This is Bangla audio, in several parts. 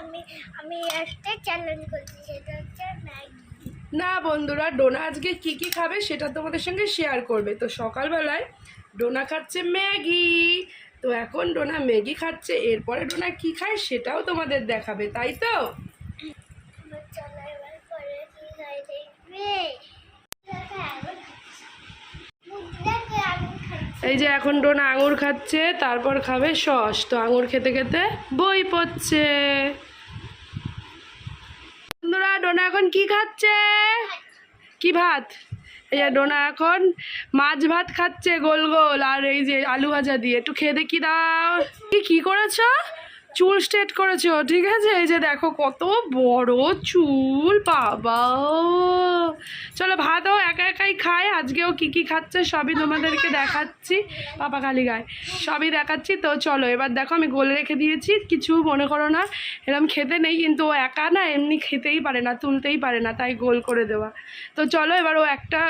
আমি আমি একটা চ্যালেঞ্জ করছি, সেটা হচ্ছে ম্যাগি। না বন্ধুরা, ডোনা আজকে কি কি খাবে সেটা তোমাদের সঙ্গে শেয়ার করবে। তো সকালবেলায় ডোনা খাচ্ছে ম্যাগি। তো এখন ডোনা ম্যাগি খাচ্ছে, এরপরে ডোনা কি খায় সেটাও তোমাদের দেখাবে, তাই তো আমার চলো এবার পরে কি খাই দেখবে দেখো, এখন দেখো, আমি খাচ্ছি। এই যে এখন ডোনা আঙুর খাচ্ছে, তারপর খাবে সস। তো আঙুর খেতে খেতে বই পড়ছে। বন্ধুরা, ডোনা এখন কি খাচ্ছে? কি ভাত? এই যে ডোনা এখন মাছ ভাত খাচ্ছে গোল গোল, আর এই যে আলু ভাজা দিয়ে। একটু খেয়ে দেখি দাও। কি কি করেছ? চুল স্ট্রেট করেছ, ঠিক আছে? এই যে দেখো কত বড় চুল, বাবা! চলো ভাতও একা একাই খায়, আজকেও কি কি খাচ্ছে সবই তোমাদেরকে দেখাচ্ছি। পাপা খালি গায়ে, সবই দেখাচ্ছি। তো চলো, এবার দেখো আমি গোল রেখে দিয়েছি, কিছু মনে করো না এরকম খেতে নেই, কিন্তু ও একা না, এমনি খেতেই পারে না, তুলতেই পারে না, তাই গোল করে দেওয়া। তো চলো এবার ও একটা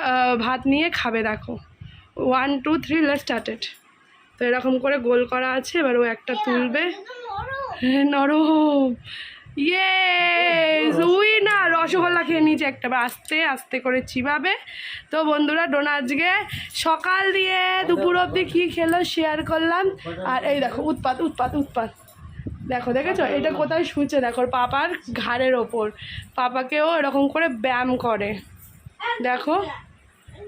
ভাত নিয়ে খাবে, দেখো। One two three let started তো এরকম করে গোল করা আছে, এবার ও একটা তুলবে। নরম। ইয়ে না, রসগোল্লা খেয়ে নিয়েছে একটাবার আস্তে আস্তে করে চিবাবে। তো বন্ধুরা, ডোনা আজকে সকাল দিয়ে দুপুর অবধি কী খেলো শেয়ার করলাম। আর এই দেখো, উৎপাত উৎপাত উৎপাত। দেখো, দেখেছ? এটা কোথায় শুচ্ছে দেখো পাপার ঘাড়ের ওপর। পাপাকেও এরকম করে ব্যায়াম করে। দেখো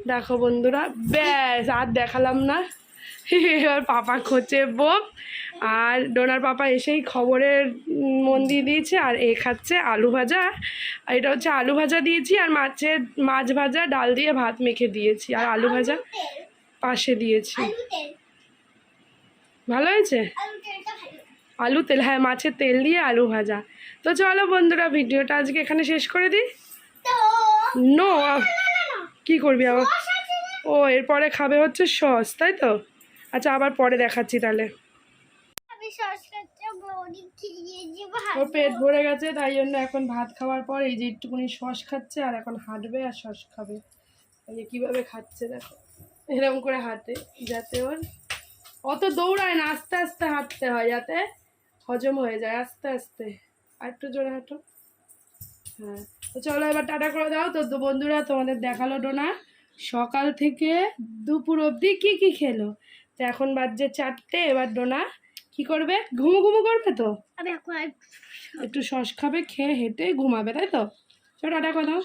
দেখো বন্ধুরা, ব্যাস, আর দেখালাম না। এবার পাপা খোঁচে বোম আর ডোনার পাপা এসেই খবরের মন দিয়ে দিয়েছে আর এ খাচ্ছে আলু ভাজা। আর এটা হচ্ছে আলু ভাজা দিয়েছি আর মাছের মাছ ভাজা ডাল দিয়ে ভাত মেখে দিয়েছি আর আলু ভাজা পাশে দিয়েছি। ভালো হয়েছে? আলু তেল হ্যাঁ মাছের তেল দিয়ে আলু ভাজা। তো চলো বন্ধুরা ভিডিওটা আজকে এখানে শেষ করে দিই। নো কি করবি? আবার ও এরপরে খাবে হচ্ছে সস তাই তো? আচ্ছা আবার পরে দেখাচ্ছি তাহলে। ওর পেট ভরে গেছে তাই জন্য এখন ভাত খাওয়ার পর এই যে একটুখানি সস খাচ্ছে আর এখন হাঁটবে আর সস খাবে। এই যে কীভাবে খাচ্ছে দেখো এরকম করে হাঁটে যাতে ওর অত দৌড়ায় না আস্তে আস্তে হাঁটতে হয় যাতে হজম হয়ে যায় আস্তে আস্তে। আর একটু জোরে হাঁটো। হ্যাঁ তো চলো এবার টাটা করে দাও। তো তো বন্ধুরা তোমাদের দেখাল ডোনা। সকাল থেকে দুপুর অবধি কি কি খেলো? তো এখন বাজছে চারটে এবার ডোনা কি করবে? ঘুমু ঘুমু করবে তো? একটু সস খাবে খেয়ে হেঁটে ঘুমাবে তাই তো? চলো টাটা কথা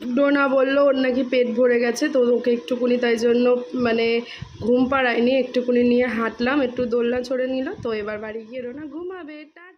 ডোনা বলল ওর নাকি পেট ভরে গেছে তো ওকে একটুকুনি তাই জন্য মানে ঘুম পাড়ায়নি একটুকুনি নিয়ে হাঁটলাম একটু দোলনা ছড়ে নিল তো এবার বাড়ি গিয়ে ডোনা ঘুমাবে। টাটা!